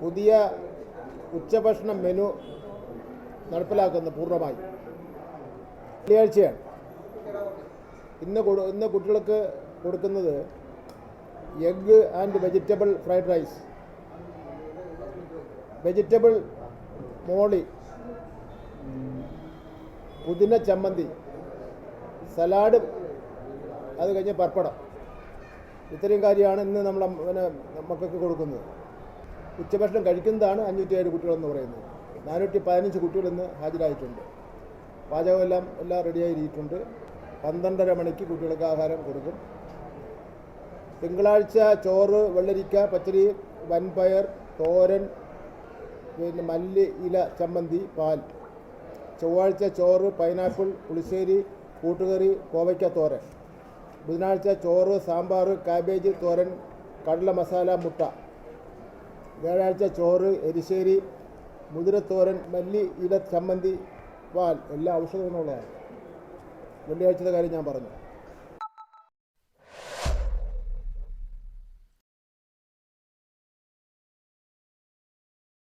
പുതിയ ഉച്ചഭക്ഷണ മെനു നടപ്പിലാക്കുന്നത് പൂർണമായി. വെള്ളിയാഴ്ചയാണ്. ഇന്ന് ഇന്ന് കുട്ടികൾക്ക് കൊടുക്കുന്നത് egg and vegetable fried rice. Vegetable molee പുതിന ചമ്മന്തി സലാഡ് അത് കഴിഞ്ഞ് പപ്പടം. ഇത്രയും കാര്യമാണ് ഇന്ന് നമ്മൾ പിന്നെ മക്കൾക്ക് കൊടുക്കുന്നത്. ഉച്ചഭക്ഷണം കഴിക്കുന്നതാണ് അഞ്ഞൂറ്റി ഏഴ് കുട്ടികളെന്ന് പറയുന്നത്. നാനൂറ്റി പതിനഞ്ച് കുട്ടികൾ ഇന്ന് ഹാജരായിട്ടുണ്ട്. പാചകമെല്ലാം എല്ലാം റെഡിയായിരിക്കുന്നുണ്ട് പന്ത്രണ്ടര മണിക്ക് കുട്ടികൾക്ക് ആഹാരം കൊടുക്കും. തിങ്കളാഴ്ച ചോറ് വെള്ളരിക്ക പച്ചരി വൻപയർ തോരൻ പിന്നെ മല്ലി ഇല ചമ്മന്തി പാൽ. ചൊവ്വാഴ്ച ചോറ് പൈനാപ്പിൾ പുളിശ്ശേരി കൂട്ടുകറി കോവയ്ക്ക തോരൻ. ബുധനാഴ്ച ചോറ് സാമ്പാർ കാബേജ് തോരൻ കടല മസാല മുട്ട. വ്യാഴാഴ്ച ചോറ് എരിശ്ശേരി മുതിരത്തോരൻ മല്ലി ഇല ചമ്മന്തി പാൽ എല്ലാ ഔഷധ ഗുണമുള്ളതാണ് വെള്ളിയാഴ്ചത്തെ കാര്യം ഞാൻ പറഞ്ഞു.